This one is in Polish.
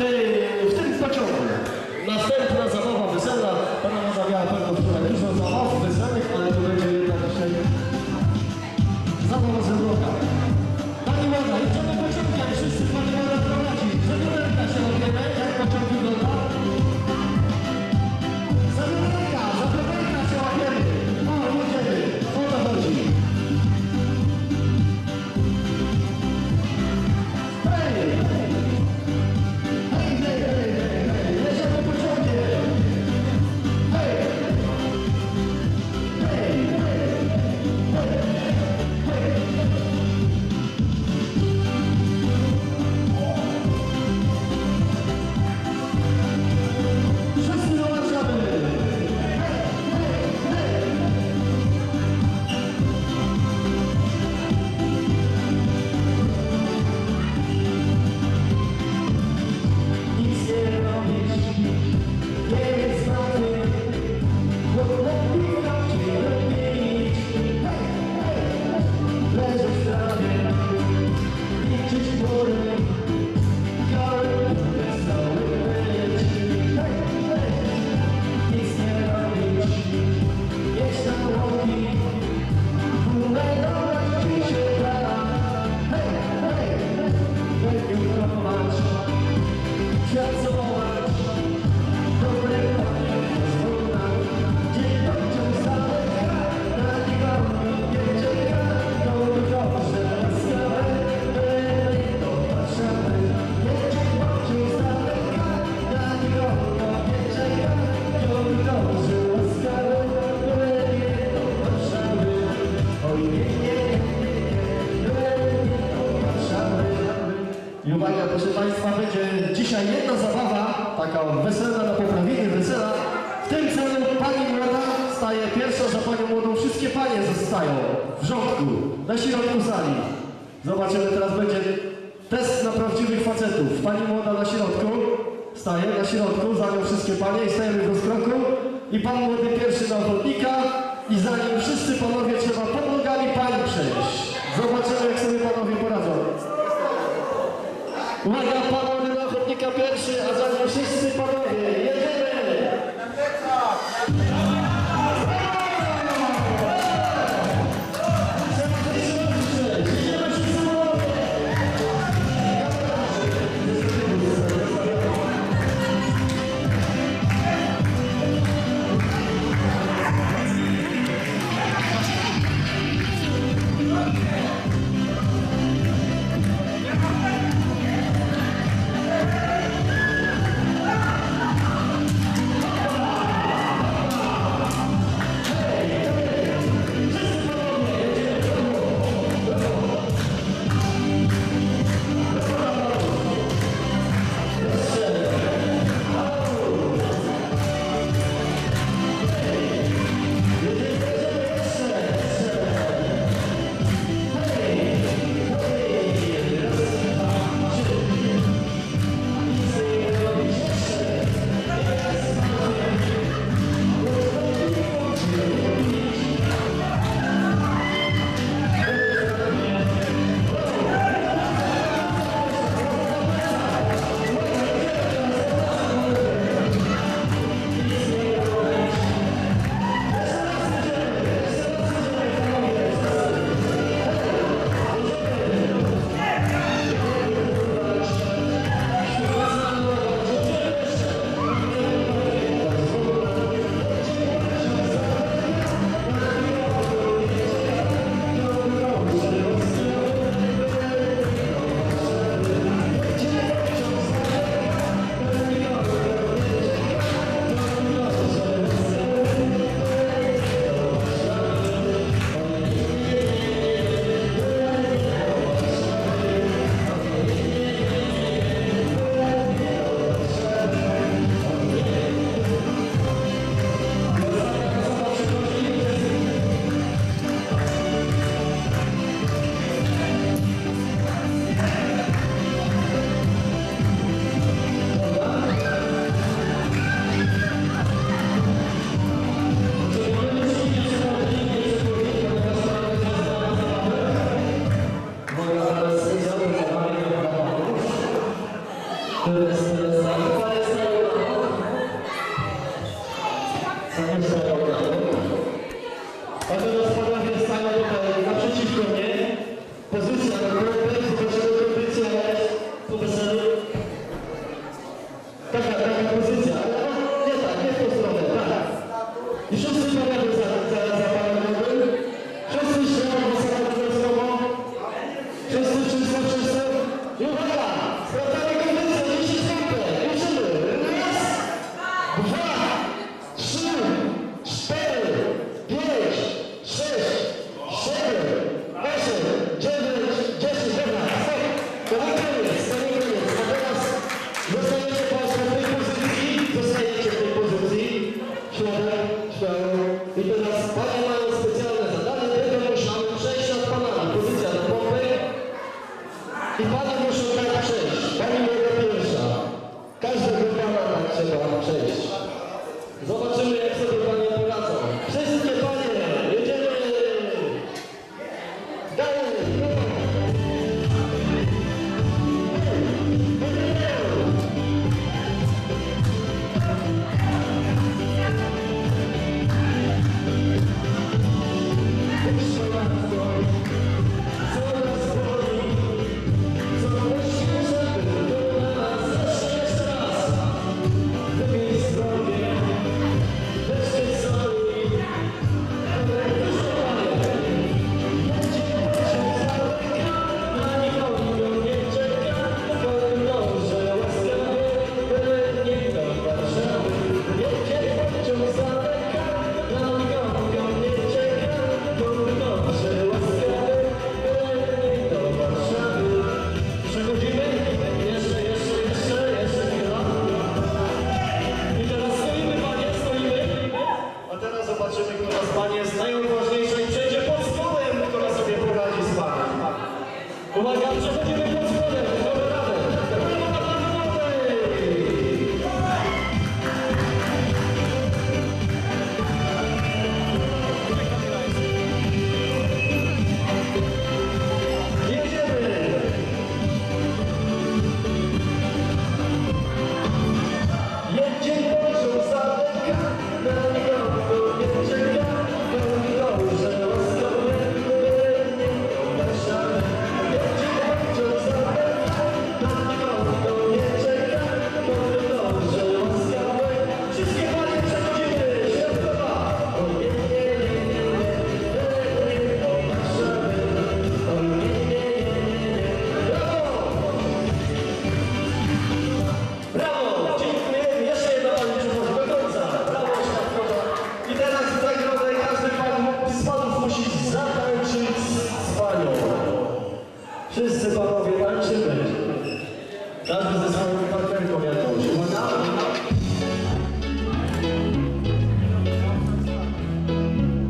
Stay na środku sali. Zobaczymy, teraz będzie test na prawdziwych facetów. Pani młoda na środku, staje na środku, za nią wszystkie panie i stajemy do rozkroku. I pan młody pierwszy na ochotnika i za nim wszyscy panowie trzeba pod nogami pani przejść. Zobaczymy, jak sobie panowie poradzą. Uwaga, pan młody na ochotnika pierwszy, a za nim wszyscy panowie. adoração.